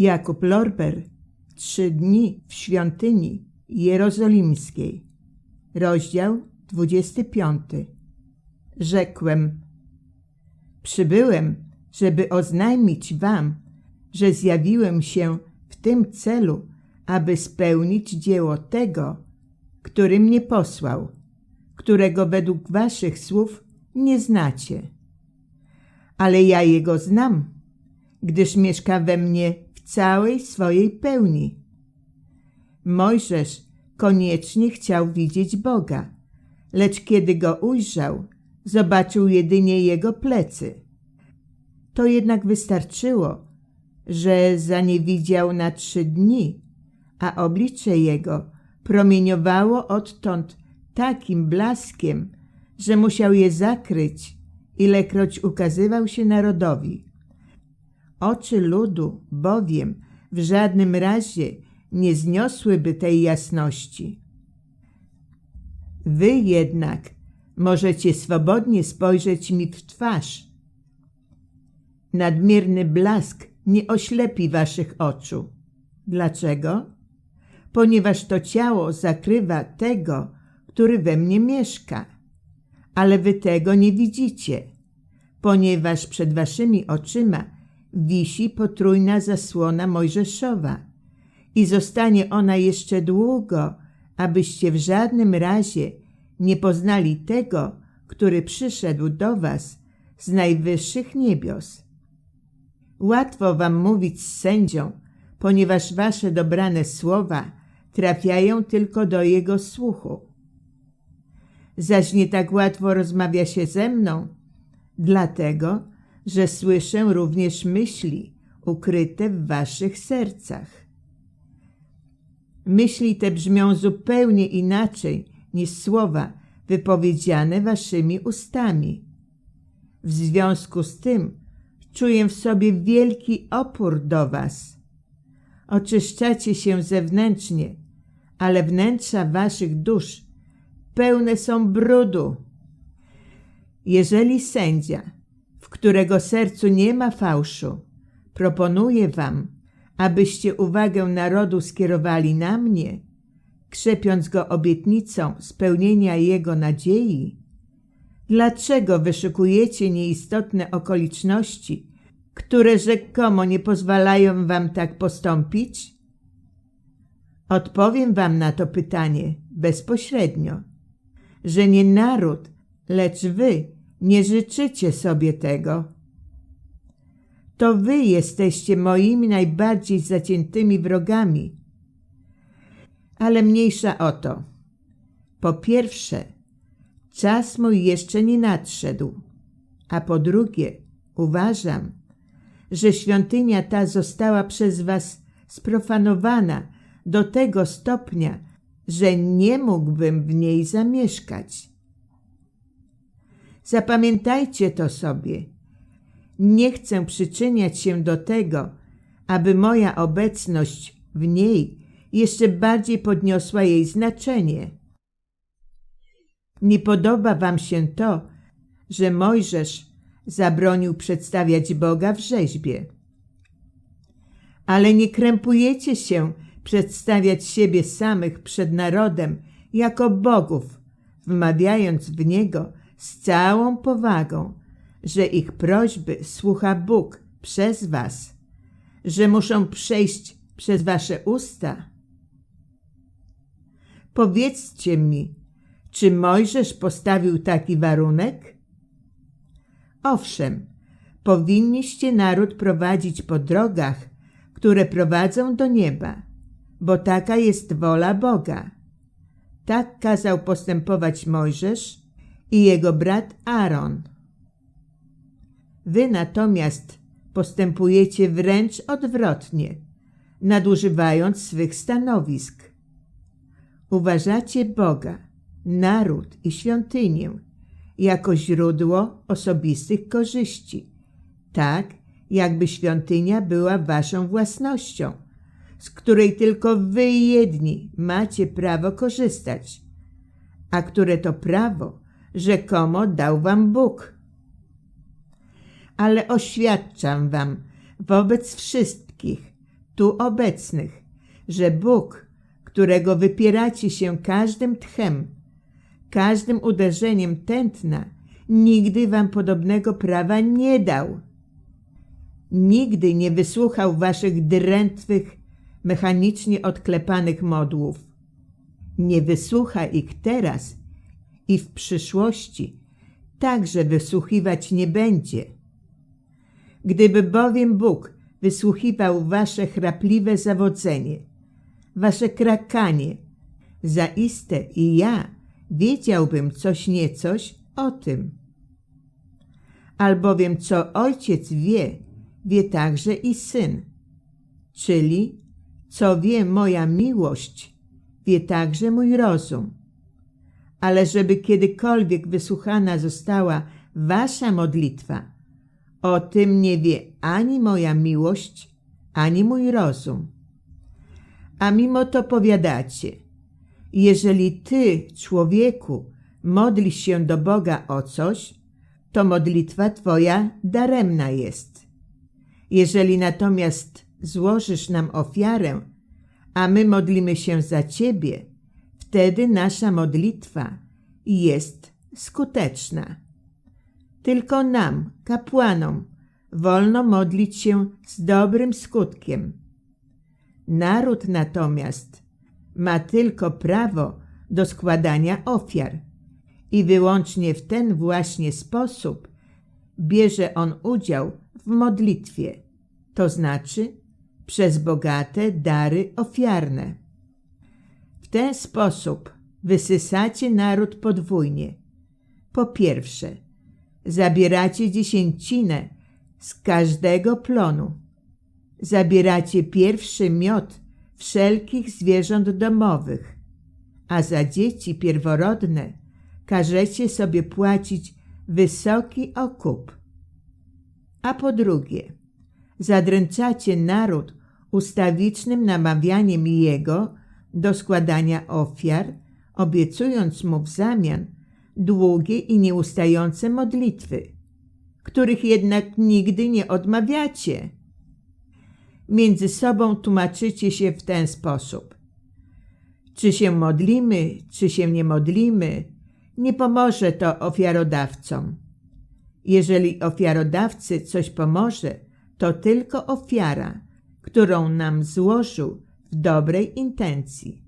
Jakub Lorber Trzy dni w świątyni jerozolimskiej Rozdział 25 Rzekłem Przybyłem, żeby oznajmić wam, że zjawiłem się w tym celu, aby spełnić dzieło tego, który mnie posłał, którego według waszych słów nie znacie. Ale ja jego znam, gdyż mieszka we mnie całej swojej pełni. Mojżesz koniecznie chciał widzieć Boga, lecz kiedy go ujrzał, zobaczył jedynie jego plecy. To jednak wystarczyło, że zaniewidział na trzy dni, a oblicze jego promieniowało odtąd takim blaskiem, że musiał je zakryć, ilekroć ukazywał się narodowi. Oczy ludu bowiem w żadnym razie nie zniosłyby tej jasności. Wy jednak możecie swobodnie spojrzeć mi w twarz. Nadmierny blask nie oślepi waszych oczu. Dlaczego? Ponieważ to ciało zakrywa tego, który we mnie mieszka. Ale wy tego nie widzicie, ponieważ przed waszymi oczyma wisi potrójna zasłona Mojżeszowa i zostanie ona jeszcze długo, abyście w żadnym razie nie poznali tego, który przyszedł do was z najwyższych niebios. Łatwo wam mówić z sędzią, ponieważ wasze dobrane słowa trafiają tylko do jego słuchu. Zaś nie tak łatwo rozmawia się ze mną, dlatego, że słyszę również myśli ukryte w waszych sercach. Myśli te brzmią zupełnie inaczej niż słowa wypowiedziane waszymi ustami. W związku z tym czuję w sobie wielki opór do was. Oczyszczacie się zewnętrznie, ale wnętrza waszych dusz pełne są brudu. Jeżeli sędzia, którego sercu nie ma fałszu, proponuje wam, abyście uwagę narodu skierowali na mnie, krzepiąc go obietnicą spełnienia jego nadziei, dlaczego wyszukujecie nieistotne okoliczności, które rzekomo nie pozwalają wam tak postąpić? Odpowiem wam na to pytanie bezpośrednio, że nie naród, lecz wy nie życzycie sobie tego. To wy jesteście moimi najbardziej zaciętymi wrogami. Ale mniejsza o to. Po pierwsze, czas mój jeszcze nie nadszedł, a po drugie, uważam, że świątynia ta została przez was sprofanowana do tego stopnia, że nie mógłbym w niej zamieszkać. Zapamiętajcie to sobie. Nie chcę przyczyniać się do tego, aby moja obecność w niej jeszcze bardziej podniosła jej znaczenie. Nie podoba wam się to, że Mojżesz zabronił przedstawiać Boga w rzeźbie. Ale nie krępujecie się przedstawiać siebie samych przed narodem jako bogów, wmawiając w Niego z całą powagą, że ich prośby słucha Bóg przez was, że muszą przejść przez wasze usta. Powiedzcie mi, czy Mojżesz postawił taki warunek? Owszem, powinniście naród prowadzić po drogach, które prowadzą do nieba, bo taka jest wola Boga. Tak kazał postępować Mojżesz i jego brat Aaron. Wy natomiast postępujecie wręcz odwrotnie, nadużywając swych stanowisk. Uważacie Boga, naród i świątynię jako źródło osobistych korzyści, tak jakby świątynia była waszą własnością, z której tylko wy jedni macie prawo korzystać, a które to prawo rzekomo dał wam Bóg. Ale oświadczam wam wobec wszystkich, tu obecnych, że Bóg, którego wypieracie się każdym tchem, każdym uderzeniem tętna, nigdy wam podobnego prawa nie dał. Nigdy nie wysłuchał waszych drętwych, mechanicznie odklepanych modłów. Nie wysłucha ich teraz i w przyszłości także wysłuchiwać nie będzie. Gdyby bowiem Bóg wysłuchiwał wasze chrapliwe zawodzenie, wasze krakanie, zaiste i ja wiedziałbym coś niecoś o tym. Albowiem co ojciec wie, wie także i syn. Czyli co wie moja miłość, wie także mój rozum. Ale żeby kiedykolwiek wysłuchana została wasza modlitwa, o tym nie wie ani moja miłość, ani mój rozum. A mimo to powiadacie, jeżeli ty, człowieku, modlisz się do Boga o coś, to modlitwa twoja daremna jest. Jeżeli natomiast złożysz nam ofiarę, a my modlimy się za ciebie, wtedy nasza modlitwa jest skuteczna. Tylko nam, kapłanom, wolno modlić się z dobrym skutkiem. Naród natomiast ma tylko prawo do składania ofiar i wyłącznie w ten właśnie sposób bierze on udział w modlitwie, to znaczy przez bogate dary ofiarne. Ten sposób wysysacie naród podwójnie. Po pierwsze, zabieracie dziesięcinę z każdego plonu. Zabieracie pierwszy miod wszelkich zwierząt domowych, a za dzieci pierworodne każecie sobie płacić wysoki okup. A po drugie, zadręczacie naród ustawicznym namawianiem jego do składania ofiar, obiecując mu w zamian długie i nieustające modlitwy, których jednak nigdy nie odmawiacie. Między sobą tłumaczycie się w ten sposób. Czy się modlimy, czy się nie modlimy, nie pomoże to ofiarodawcom. Jeżeli ofiarodawcy coś pomoże, to tylko ofiara, którą nam złożył w dobrej intencji.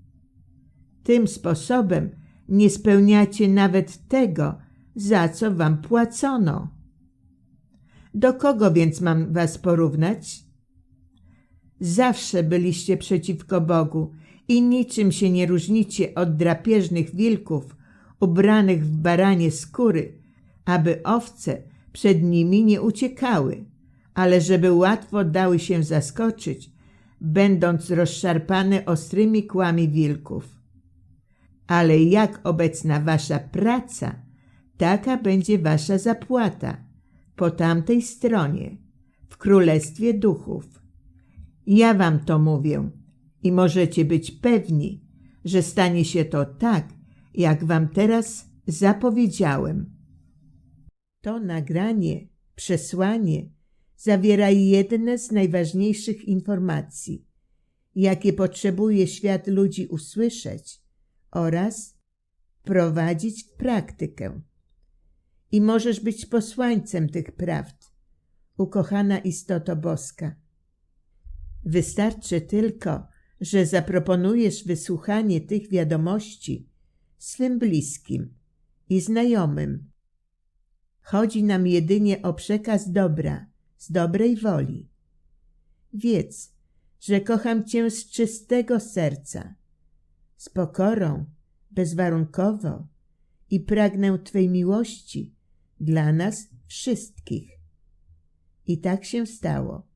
Tym sposobem nie spełniacie nawet tego, za co wam płacono. Do kogo więc mam was porównać? Zawsze byliście przeciwko Bogu i niczym się nie różnicie od drapieżnych wilków ubranych w baranie skóry, aby owce przed nimi nie uciekały, ale żeby łatwo dały się zaskoczyć, będąc rozszarpane ostrymi kłami wilków. Ale jak obecna wasza praca, taka będzie wasza zapłata po tamtej stronie, w królestwie duchów. Ja wam to mówię i możecie być pewni, że stanie się to tak, jak wam teraz zapowiedziałem. To nagranie, przesłanie zawiera jedne z najważniejszych informacji, jakie potrzebuje świat ludzi usłyszeć oraz prowadzić w praktykę. I możesz być posłańcem tych prawd, ukochana istoto boska. Wystarczy tylko, że zaproponujesz wysłuchanie tych wiadomości swym bliskim i znajomym. Chodzi nam jedynie o przekaz dobra, z dobrej woli. Wiedz, że kocham Cię z czystego serca, z pokorą, bezwarunkowo i pragnę Twej miłości dla nas wszystkich. I tak się stało.